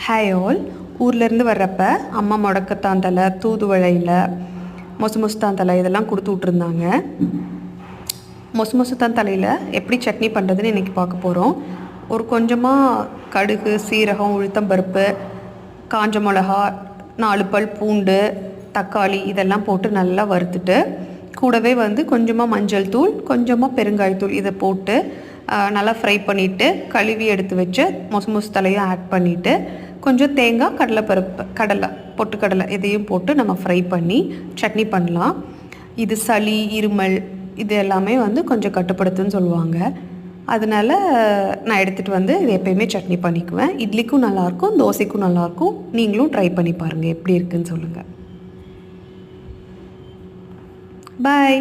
Hi all ஊர்லேருந்து வர்றப்ப அம்மா முடக்கத்தான் தூதுவழையில் தூதுவளையில் மொசு மொசுத்தாந்தலை இதெல்லாம் கொடுத்து விட்ருந்தாங்க மொசு மொசுத்தான் தலையில் எப்படி சட்னி பண்ணுறதுன்னு இன்றைக்கி பார்க்க போகிறோம் ஒரு கொஞ்சமாக கடுகு சீரகம் உளுத்தம்பருப்பு காஞ்ச மிளகா நாலு பல் பூண்டு தக்காளி இதெல்லாம் போட்டு நல்லா வறுத்துட்டு கூடவே வந்து கொஞ்சமாக மஞ்சள் தூள் கொஞ்சமாக பெருங்காயத்தூள் இதை போட்டு நல்லா ஃப்ரை பண்ணிவிட்டு கழுவி எடுத்து வச்சு மொசு மொசு தலையும் ஆட் பண்ணிவிட்டு கொஞ்சம் தேங்காய் கடலைப்பருப்பு கடலை பொட்டுக்கடலை இதையும் போட்டு நம்ம ஃப்ரை பண்ணி சட்னி பண்ணலாம். இது சளி இருமல் இது எல்லாமே வந்து கொஞ்சம் கட்டுப்படுத்துன்னு சொல்லுவாங்க. அதனால நான் எடுத்துகிட்டு வந்து இது எப்பயுமே சட்னி பண்ணிக்குவேன். இட்லிக்கும் நல்லாயிருக்கும் தோசைக்கும் நல்லாயிருக்கும் நீங்களும் ட்ரை பண்ணி பாருங்கள் எப்படி இருக்குன்னு சொல்லுங்கள் பாய்